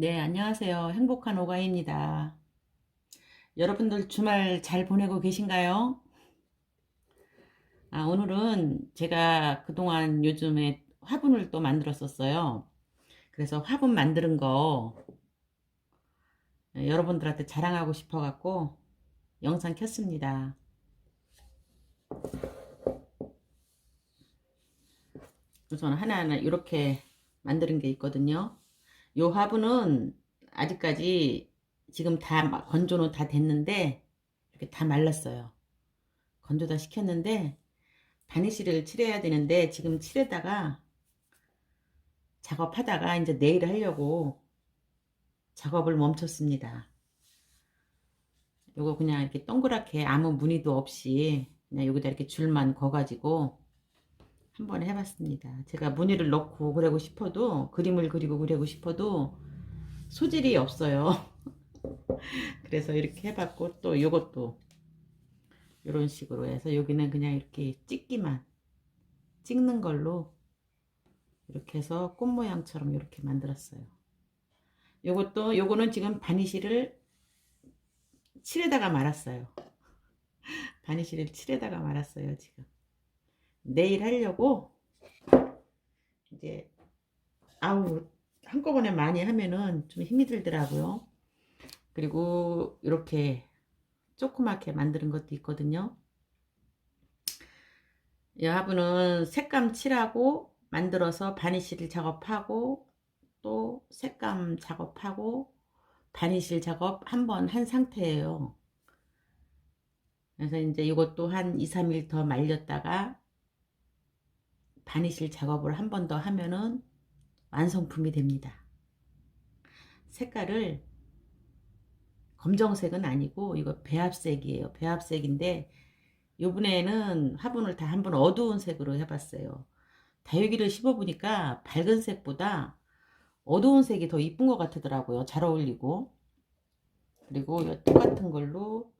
네, 안녕하세요. 행복한 오가입니다. 여러분들 주말 잘 보내고 계신가요? 아, 오늘은 제가 그동안 요즘에 화분을 또 만들었었어요. 그래서 화분 만드는 거 네, 여러분들한테 자랑하고 싶어 갖고 영상 켰습니다. 우선 하나하나 이렇게 만드는 게 있거든요. 요 화분은 아직까지 지금 다 마- 건조는 다 됐는데 이렇게 다 말랐어요. 건조 다 시켰는데 바니쉬를 칠해야 되는데 지금 칠해다가 작업하다가 이제 내일 하려고 작업을 멈췄습니다. 요거 그냥 이렇게 동그랗게 아무 무늬도 없이 그냥 여기다 이렇게 줄만 거가지고 한번 해봤습니다. 제가 무늬를 넣고 그러고 싶어도 그림을 그리고 그러고 싶어도 소질이 없어요. 그래서 이렇게 해봤고 또 요것도 이런 식으로 해서 여기는 그냥 이렇게 찍기만 찍는 걸로 이렇게 해서 꽃 모양처럼 이렇게 만들었어요. 요것도 요거는 지금 바니쉬를 칠에다가 말았어요. 바니쉬를 칠에다가 말았어요 지금. 내일 하려고 이제 아우 한꺼번에 많이 하면은 좀 힘이 들더라고요. 그리고 이렇게 조그맣게 만드는 것도 있거든요. 이 화분은 색감 칠하고 만들어서 바니쉬를 작업하고 또 색감 작업하고 바니쉬 작업 한 번 한 상태예요. 그래서 이제 이것도 한 2, 3일 더 말렸다가 바니실 작업을 한 번 더 하면은 완성품이 됩니다. 색깔을 검정색은 아니고 이거 배합색이에요. 배합색인데 요번에는 화분을 다 한번 어두운 색으로 해봤어요. 다육이를 심어보니까 밝은 색보다 어두운 색이 더 이쁜 것 같더라고요. 잘 어울리고 그리고 이 똑같은 걸로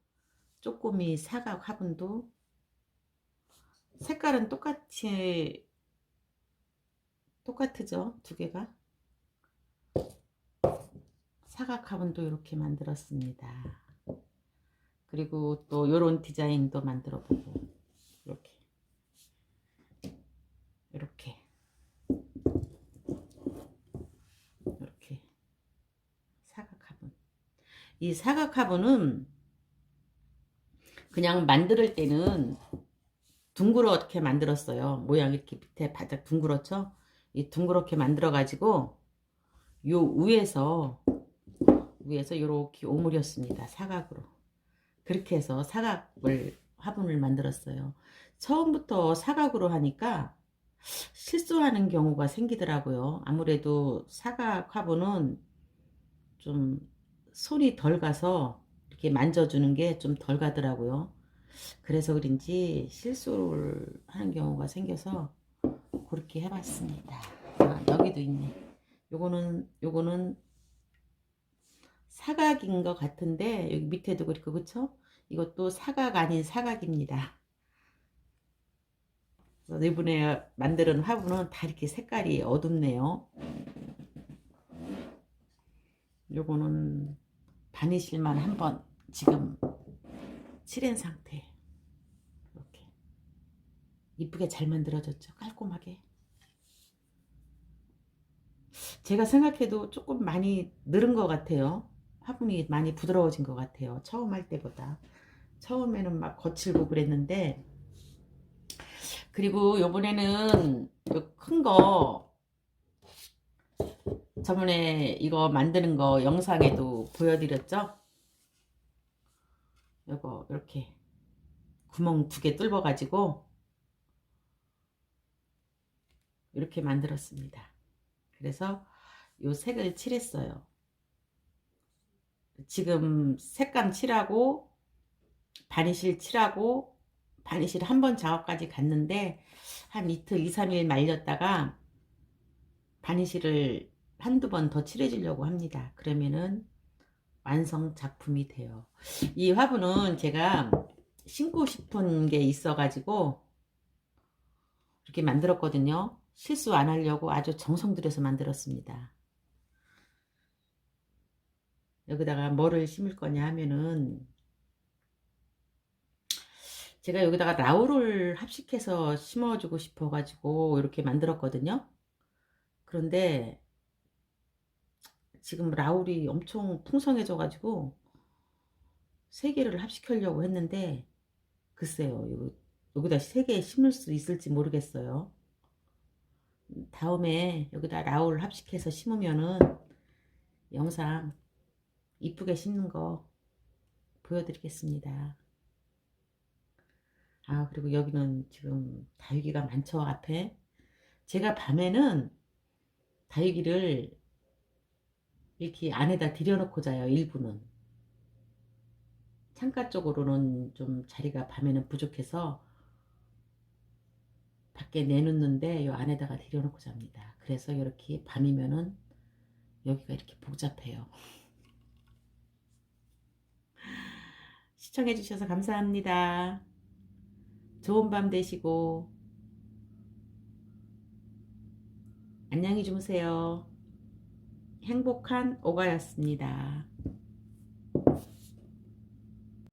쪼꼬미 사각 화분도 색깔은 똑같이 똑같죠? 두 개가? 사각 화분도 이렇게 만들었습니다. 그리고 또 요런 디자인도 만들어 보고 이렇게. 이렇게. 이렇게. 사각 화분. 이 사각 화분은 그냥 만들 때는 둥그렇게 만들었어요. 모양 이렇게 밑에 바짝 둥그렇죠 이 둥그렇게 만들어 가지고 요 위에서 위에서 이렇게 오므렸습니다. 사각으로. 그렇게 해서 사각을 화분을 만들었어요. 처음부터 사각으로 하니까 실수하는 경우가 생기더라고요. 아무래도 사각 화분은 좀 손이 덜 가서 이렇게 만져주는 게 좀 덜 가더라고요. 그래서 그런지 실수를 하는 경우가 생겨서 그렇게 해봤습니다. 아, 여기도 있네. 요거는 요거는 사각인 것 같은데 여기 밑에도 그렇고 그쵸? 이것도 사각 아닌 사각입니다. 이번에 만드는 화분은 다 이렇게 색깔이 어둡네요. 요거는 바니실만 한번 지금 칠한 상태. 이쁘게 잘 만들어졌죠. 깔끔하게. 제가 생각해도 조금 많이 늘은 것 같아요. 화분이 많이 부드러워진 것 같아요. 처음 할 때보다. 처음에는 막 거칠고 그랬는데 그리고 요번에는 큰 거 저번에 이거 만드는 거 영상에도 보여드렸죠? 요거 이렇게 구멍 두 개 뚫어 가지고 이렇게 만들었습니다. 그래서 요 색을 칠했어요. 지금 색감 칠하고 바니실 칠하고 바니실 한 번 작업까지 갔는데 한 이틀 2, 3일 말렸다가 바니실을 한두 번 더 칠해주려고 합니다. 그러면은 완성 작품이 돼요. 이 화분은 제가 신고 싶은 게 있어가지고 이렇게 만들었거든요. 실수 안 하려고 아주 정성 들여서 만들었습니다. 여기다가 뭐를 심을 거냐 하면은 제가 여기다가 라우를 합식해서 심어주고 싶어가지고 이렇게 만들었거든요. 그런데 지금 라울이 엄청 풍성해져가지고 세 개를 합식하려고 했는데 글쎄요. 요- 여기다 세 개 심을 수 있을지 모르겠어요. 다음에 여기다 라울 합식해서 심으면은 영상 이쁘게 심는 거 보여드리겠습니다. 아, 그리고 여기는 지금 다육이가 많죠, 앞에. 제가 밤에는 다육이를 이렇게 안에다 들여놓고 자요, 일부는. 창가 쪽으로는 좀 자리가 밤에는 부족해서 밖에 내놓는데 요 안에다가 들여놓고 잡니다. 그래서 이렇게 밤이면은 여기가 이렇게 복잡해요. 시청해 주셔서 감사합니다. 좋은 밤 되시고 안녕히 주무세요. 행복한 오가였습니다.